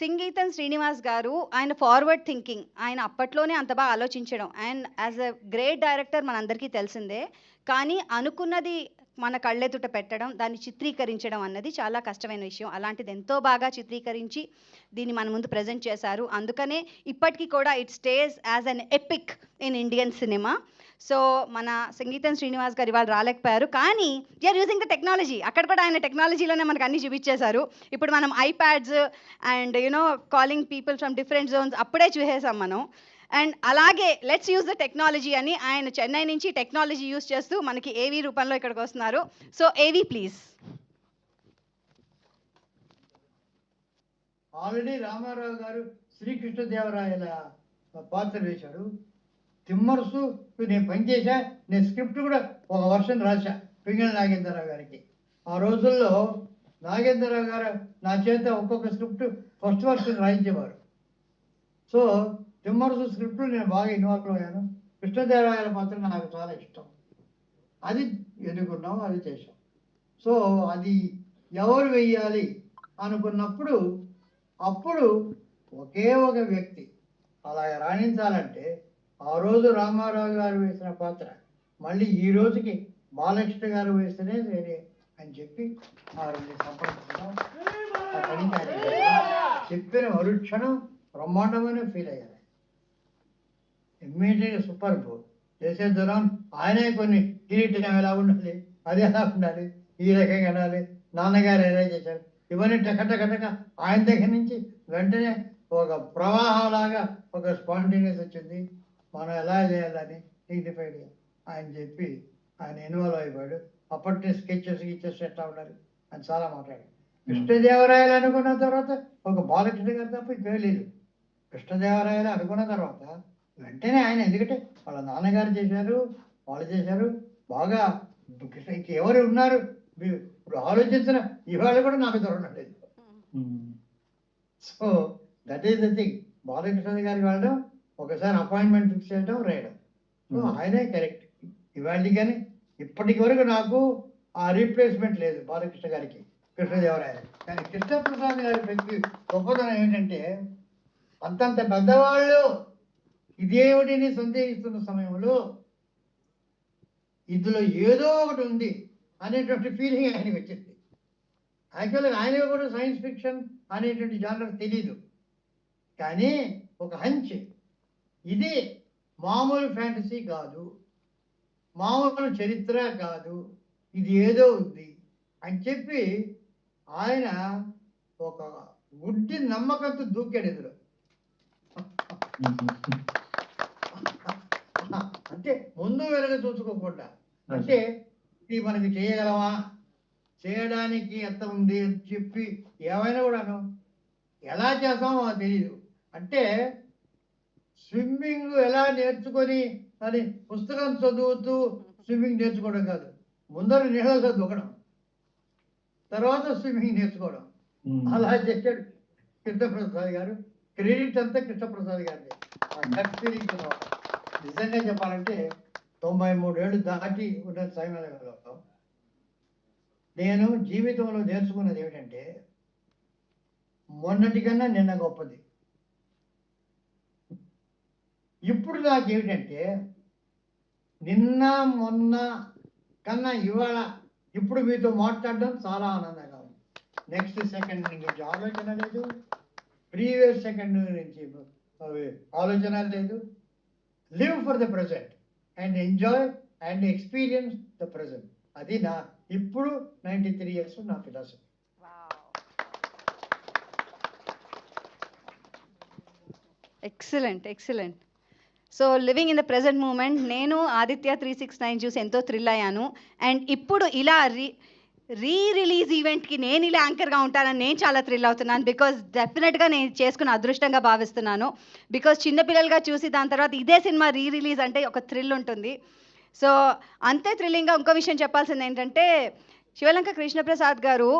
సింగీతన్ శ్రీనివాస్ గారు ఆయన forward thinking ఆయన అప్పట్లోనే అంత బాగా ఆలోచించడం. And as a great director మనందరికీ తెలిసిందే. కానీ అనుకున్నది మన కళ్ళెదుట పెట్టడం దాన్ని చిత్రీకరించడం అన్నది చాలా కష్టమైన విషయం. అలాంటిది ఎంతో బాగా చిత్రీకరించి దీన్ని మన ముందు ప్రజెంట్ చేశారు. అందుకనే ఇప్పటికీ కూడా it stays as an epic in Indian cinema. So మన సంగీతం శ్రీనివాస్ గారు ఇవాళ రాలేకపోయారు. కానీ యూఆర్ యూజింగ్ ద టెక్నాలజీ అక్కడ కూడా ఆయన టెక్నాలజీలోనే మనకు అన్ని చూపించేశారు. ఇప్పుడు మనం iPads and you know calling people from different zones అప్పుడే చూసేసాం మనం. అండ్ అలాగే లెట్స్ యూజ్ ద టెక్నాలజీ అని ఆయన చెన్నై నుంచి టెక్నాలజీ యూజ్ చేస్తూ మనకి ఏవీ రూపంలో ఇక్కడికి వస్తున్నారు. సో ఏవీ ప్లీజ్ ఆల్రెడీ రామారావు గారు శ్రీకృష్ణదేవరాయల పాత్ర వేశాడు తిమ్మరుసు నేను పనిచేశా నేను స్క్రిప్ట్ కూడా ఒక వర్షం రాశా పింగళ నాగేంద్రరావు గారికి. ఆ రోజుల్లో నాగేంద్రరావు గారు నా చేత ఒక్కొక్క స్క్రిప్ట్ ఫస్ట్ వర్షన్ రాయించేవారు. సో తిమ్మరుసు స్క్రిప్ట్లో నేను బాగా ఇన్వాల్వ్ అయ్యాను. కృష్ణదేవరాయల పాత్ర నాకు చాలా ఇష్టం. అది ఎన్నుకున్నాం అది చేసాం సో అది ఎవరు వెయ్యాలి అనుకున్నప్పుడు అప్పుడు ఒకే ఒక వ్యక్తి అలా రాణించాలంటే ఆ రోజు రామారావు గారు వేసిన పాత్ర మళ్ళీ ఈ రోజుకి బాలకృష్ణ గారు వేస్తేనే వేరే అని చెప్పి ఆ రెండు సంప్రదించడం చెప్పిన మరుక్షణం బ్రహ్మాండమైన ఫీల్ అయ్యారు ఇమ్మీడియట్గా సూపర్ బోల్ చేసే దూరం ఆయనే కొన్ని కిరీటం ఎలా ఉండాలి అది ఎలా ఉండాలి ఈ రకంగా ఉండాలి. నాన్నగారు ఎలా చేశారు? ఇవన్నీ టకటకటక ఆయన దగ్గర నుంచి వెంటనే ఒక ప్రవాహంలాగా ఒక స్పాంటేనియస్ వచ్చింది. మనం ఎలా చేయాలని డిగ్నిఫైడ్గా ఆయన చెప్పి ఆయన ఇన్వాల్వ్ అయిపోయాడు. అప్పటి స్కెచెస్ గిచెస్ ఎట్లా ఉండాలి అని చాలా మాట్లాడాడు. కృష్ణదేవరాయలు అనుకున్న తర్వాత ఒక బాలకృష్ణ గారు తప్ప ఇంకేం లేదు. కృష్ణదేవరాయలు అనుకున్న తర్వాత వెంటనే ఆయన ఎందుకంటే వాళ్ళ నాన్నగారు చేశారు వాళ్ళు చేశారు. బాగా ఎవరు ఉన్నారు? ఇప్పుడు ఆలోచించిన ఇవాళ కూడా నాకు దొరకలేదు so that is the thing Balakrishna గారికి వెళ్ళడం ఒకసారి అపాయింట్మెంట్ ఫిక్స్ చేయడం రాయడం. So Hmm. ఆయనే కరెక్ట్ ఇవాళ కానీ ఇప్పటికి వరకు నాకు ఆ రీప్లేస్మెంట్ లేదు బాలకృష్ణ గారికి కృష్ణదేవరాయ కానీ కృష్ణప్రసాద్ గారి గొప్పతనం ఏంటంటే అంతంత పెద్దవాళ్ళు ఇదేమిటిని సందేహిస్తున్న సమయంలో ఇందులో ఏదో ఒకటి ఉంది అనేటువంటి ఫీలింగ్ ఆయనకి వచ్చింది యాక్చువల్గా ఆయన కూడా సైన్స్ ఫిక్షన్ అనేటువంటి జానర్ తెలీదు. కానీ ఒక హంచ్ ఇది మామూలు ఫ్యాంటసీ కాదు మామూలు చరిత్ర కాదు ఇది ఏదో ఉంది అని చెప్పి ఆయన ఒక గుడ్డి నమ్మకంతో దూకాడు ఇందులో అంటే ముందు వెనక చూసుకోకుండా. అంటే ఇది మనకి చేయగలమా? చేయడానికి ఎంత ఉంది అని చెప్పి ఏమైనా కూడాను. ఎలా చేస్తామో మాకు తెలియదు అంటే స్విమ్మింగ్ ఎలా నేర్చుకొని అని పుస్తకం చదువుతూ స్విమ్మింగ్ నేర్చుకోవడం కాదు. ముందర నీళ్ళలో దూకడం తర్వాత స్విమ్మింగ్ నేర్చుకోవడం. అలా చేశాడు కృష్ణప్రసాద్ గారు. క్రెడిట్ అంతా కృష్ణప్రసాద్ గారిది. నిజంగా చెప్పాలంటే తొంభై మూడేళ్ళు దాటి ఉన్న సమయంలో నేను జీవితంలో నేర్చుకున్నది ఏమిటంటే మొన్నటి కన్నా నిన్న గొప్పది. ఇప్పుడు నాకు ఏమిటంటే నిన్న మొన్న కన్నా ఇవాళ ఇప్పుడు మీతో మాట్లాడడం చాలా ఆనందంగా ఉంది. నెక్స్ట్ సెకండ్ నుంచి ఆలోచన లేదు. ప్రీవియస్ సెకండ్ నుంచి ఆలోచన లేదు. Live for the present and enjoy and experience the present అది నా ఇప్పుడు నైంటీ త్రీ ఇయర్స్ నా philosophy excellent excellent so living in the present moment నేను ఆదిత్య త్రీ సిక్స్ నైన్ చూసి ఎంతో థ్రిల్ అయ్యాను. అండ్ ఇప్పుడు ఇలా రీ రీ రిలీజ్ ఈవెంట్కి నేను ఇలా యాంకర్గా ఉంటానని నేను చాలా థ్రిల్ అవుతున్నాను. బికాజ్ డెఫినెట్గా నేను చేసుకున్న అదృష్టంగా భావిస్తున్నాను. బికాజ్ చిన్నపిల్లలుగా చూసి దాని తర్వాత ఇదే సినిమా రీ రిలీజ్ అంటే ఒక థ్రిల్ ఉంటుంది. సో అంతే థ్రిల్లింగ్గా ఇంకో విషయం చెప్పాల్సింది ఏంటంటే శివలంక కృష్ణప్రసాద్ గారు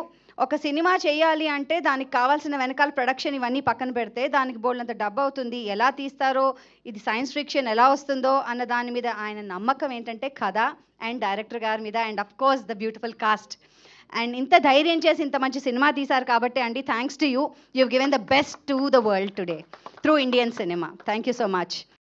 ఒక సినిమా చేయాలి అంటే దానికి కావాల్సిన వెనకాల ప్రొడక్షన్ ఇవన్నీ పక్కన పెడితే దానికి బోల్డంత డబ్బు అవుతుంది. ఎలా తీస్తారో ఇది సైన్స్ ఫిక్షన్ ఎలా వస్తుందో అన్న దాని మీద ఆయన నమ్మకం ఏంటంటే కథ అండ్ డైరెక్టర్ గారి మీద and of course the beautiful cast and ఇంత ధైర్యం చేసి ఇంత మంచి సినిమా తీశారు కాబట్టి అండి thanks to you you given the best to the world today through Indian cinema thank you so much